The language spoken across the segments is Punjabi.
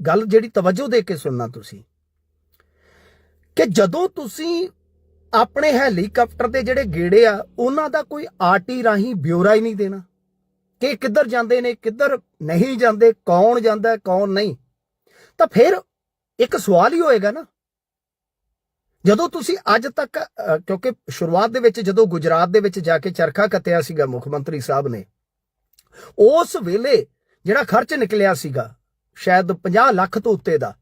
ਗੱਲ ਜਿਹੜੀ ਤਵੱਜੋ ਦੇ ਕੇ ਸੁਣਨਾ ਤੁਸੀਂ। ਕਿ ਜਦੋਂ ਤੁਸੀਂ ਆਪਣੇ ਹੈਲੀਕਾਪਟਰ ਦੇ ਜਿਹੜੇ ਗੇੜੇ ਆ, ਉਹਨਾਂ ਦਾ ਕੋਈ ਆਰਟੀ ਰਾਹੀਂ ਬਿਊਰਾ ਹੀ ਨਹੀਂ ਦੇਣਾ। ਕਿ ਕਿੱਧਰ ਜਾਂਦੇ ਨੇ, ਕਿੱਧਰ ਨਹੀਂ ਜਾਂਦੇ, ਕੌਣ ਜਾਂਦਾ, ਕੌਣ ਨਹੀਂ। ਤਾਂ ਫਿਰ ਇੱਕ ਸਵਾਲ ਹੀ ਹੋਏਗਾ ਨਾ। ਜਦੋਂ ਤੁਸੀਂ ਅੱਜ ਤੱਕ ਕਿਉਂਕਿ ਸ਼ੁਰੂਆਤ ਦੇ ਵਿੱਚ ਜਦੋਂ ਗੁਜਰਾਤ ਦੇ ਵਿੱਚ ਜਾ ਕੇ ਚਰਖਾ ਕੱਤਿਆ ਸੀਗਾ ਮੁੱਖ ਮੰਤਰੀ ਸਾਹਿਬ ਨੇ, ਉਸ ਵੇਲੇ ਜਿਹੜਾ ਖਰਚ ਨਿਕਲਿਆ ਸੀਗਾ ਸ਼ਾਇਦ 50 ਲੱਖ ਤੋਂ ਉੱਤੇ ਦਾ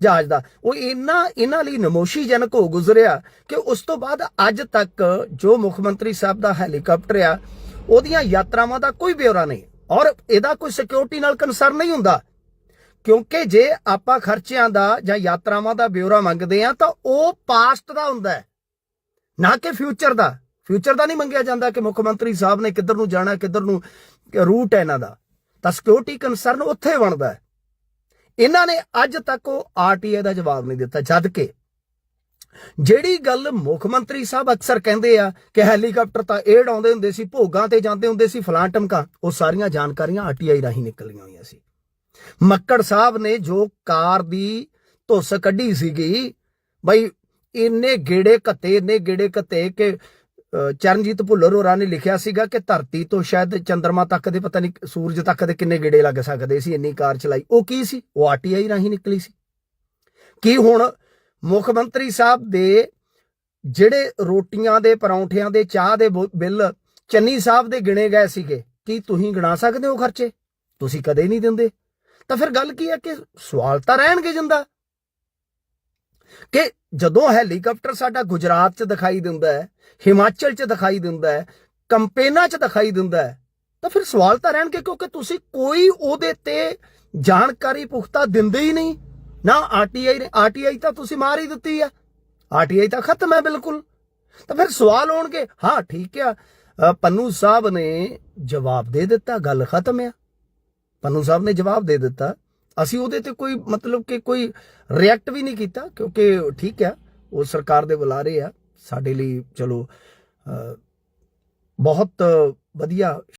ਜਹਾਜ਼ ਦਾ। ਉਹ ਇੰਨਾ, ਇਹਨਾਂ ਲਈ ਨਮੋਸ਼ੀਜਨਕ ਹੋ ਗੁਜ਼ਰਿਆ ਕਿ ਉਸ ਤੋਂ ਬਾਅਦ ਅੱਜ ਤੱਕ ਜੋ ਮੁੱਖ ਮੰਤਰੀ ਸਾਹਿਬ ਦਾ ਹੈਲੀਕਾਪਟਰ ਆ, ਉਹਦੀਆਂ ਯਾਤਰਾਵਾਂ ਦਾ ਕੋਈ ਬਿਉਰਾ ਨਹੀਂ ਔਰ ਇਹਦਾ ਕੋਈ ਸਿਕਿਉਰਿਟੀ ਨਾਲ ਕੰਸਰਨ ਨਹੀਂ ਹੁੰਦਾ। ਕਿਉਂਕਿ ਜੇ ਆਪਾਂ ਖਰਚਿਆਂ ਦਾ ਜਾਂ ਯਾਤਰਾਵਾਂ ਦਾ ਬਿਉਰਾ ਮੰਗਦੇ ਆ ਤਾਂ ਉਹ ਪਾਸਟ ਦਾ ਹੁੰਦਾ ਹੈ, ਨਾ ਕਿ ਫਿਊਚਰ ਦਾ। ਫਿਊਚਰ ਦਾ ਨਹੀਂ ਮੰਗਿਆ ਜਾਂਦਾ ਕਿ ਮੁੱਖ ਮੰਤਰੀ ਸਾਹਿਬ ਨੇ ਕਿੱਧਰ ਨੂੰ ਜਾਣਾ, ਕਿੱਧਰ ਨੂੰ ਰੂਟ ਹੈ ਇਹਨਾਂ ਦਾ। ਤਾਂ ਸਿਕਿਉਰਿਟੀ ਕੰਸਰਨ ਉੱਥੇ ਬਣਦਾ ਹੈ। ਇਹਨਾਂ ਨੇ ਅੱਜ ਤੱਕ ਉਹ ਆਰਟੀਏ ਦਾ ਜਵਾਬ ਨਹੀਂ ਦਿੱਤਾ, ਜਦ ਕਿ ਜਿਹੜੀ ਗੱਲ ਮੁੱਖ ਮੰਤਰੀ ਸਾਹਿਬ ਅਕਸਰ ਕਹਿੰਦੇ ਆ ਕਿ ਹੈਲੀਕਾਪਟਰ ਤਾਂ ਏਡ ਆਉਂਦੇ ਹੁੰਦੇ ਸੀ, ਭੋਗਾਂ ਤੇ ਜਾਂਦੇ ਹੁੰਦੇ ਸੀ ਫਲਾਂ ਟਮਕਾ, ਉਹ ਸਾਰੀਆਂ ਜਾਣਕਾਰੀਆਂ ਆਰਟੀਆਈ ਰਾਹੀਂ ਨਿਕਲੀਆਂ ਹੋਈਆਂ ਸੀ। ਮੱਕੜ ਸਾਹਿਬ ਨੇ ਜੋ ਕਾਰ ਦੀ ਧੁੱਸ ਕੱਢੀ ਸੀਗੀ, ਬਈ ਇੰਨੇ ਗੇੜੇ ਕੱਤੇ ਇੰਨੇ ਗੇੜੇ ਕੱਤੇ ਕਿ ਚਰਨਜੀਤ ਭੁੱਲਰ ਹੋਰਾਂ ਨੇ ਲਿਖਿਆ ਸੀਗਾ ਕਿ ਧਰਤੀ ਤੋਂ ਸ਼ਾਇਦ ਚੰ드ਰਮਾ ਤੱਕ ਦੇ ਪਤਾ ਨਹੀਂ ਸੂਰਜ ਤੱਕ ਦੇ ਕਿੰਨੇ ਗੇੜੇ ਲੱਗ ਸਕਦੇ ਸੀ, ਇੰਨੀ ਕਾਰ ਚਲਾਈ। ਉਹ ਕੀ ਸੀ? ਉਹ ਆਰਟੀਆਈ ਰਾਹੀਂ ਨਿਕਲੀ ਸੀ। ਕੀ ਹੁਣ ਮੁੱਖ ਮੰਤਰੀ ਸਾਹਿਬ ਦੇ ਜਿਹੜੇ ਰੋਟੀਆਂ ਦੇ, ਪਰੌਂਠਿਆਂ ਦੇ, ਚਾਹ ਦੇ ਬੋ- ਬਿੱਲ ਚੰਨੀ ਸਾਹਿਬ ਦੇ ਗਿਣੇ ਗਏ ਸੀਗੇ, ਕੀ ਤੁਸੀਂ ਗਿਣਾ ਸਕਦੇ ਹੋ ਖਰਚੇ? ਤੁਸੀਂ ਕਦੇ ਨਹੀਂ ਦਿੰਦੇ। ਤਾਂ ਫਿਰ ਗੱਲ ਕੀ ਹੈ ਕਿ ਸਵਾਲ ਤਾਂ ਰਹਿਣਗੇ ਜਿੰਦਾ। ਕਿ ਜਦੋਂ ਹੈਲੀਕਾਪਟਰ ਸਾਡਾ ਗੁਜਰਾਤ 'ਚ ਦਿਖਾਈ ਦਿੰਦਾ ਹੈ ਹਿਮਾਚਲ 'ਚ ਦਿਖਾਈ ਦਿੰਦਾ ਹੈ ਕੰਪੇਨਾ 'ਚ ਦਿਖਾਈ ਦਿੰਦਾ ਹੈ ਤਾਂ ਫਿਰ ਸਵਾਲ ਤਾਂ ਰਹਿਣਗੇ ਕਿਉਂਕਿ ਤੁਸੀਂ ਕੋਈ ਉਹਦੇ ਤੇ ਜਾਣਕਾਰੀ ਪੁਖਤਾ ਦਿੰਦੇ ਹੀ ਨਹੀਂ। ਨਾ ਆਰਟੀਆਈ ਨੇ ਆਰਟੀਆਈ ਤਾਂ ਤੁਸੀਂ ਮਾਰ ਹੀ ਦਿੱਤੀ ਆ। ਆਰਟੀਆਈ ਤਾਂ ਖਤਮ ਹੈ ਬਿਲਕੁਲ। ਤਾਂ ਫਿਰ ਸਵਾਲ ਹੋਣਗੇ ਹਾਂ ਠੀਕ ਆ। ਅ, ਪੰਨੂ ਸਾਹਿਬ ਨੇ ਜਵਾਬ ਦੇ ਦਿੱਤਾ ਗੱਲ ਖਤਮ ਆ। ਪੰਨੂ ਸਾਹਿਬ ਨੇ ਜਵਾਬ ਦੇ ਦਿੱਤਾ। ਅਸੀਂ ਉਹਦੇ ਤੇ ਕੋਈ ਮਤਲਬ ਕਿ ਕੋਈ ਰਿਐਕਟ ਵੀ ਨਹੀਂ ਕੀਤਾ, ਕਿਉਂਕਿ ਠੀਕ ਆ, ਉਹ ਸਰਕਾਰ ਦੇ ਬੁਲਾਰੇ ਆ, ਸਾਡੇ ਲਈ ਚਲੋ ਬਹੁਤ ਵਧੀਆ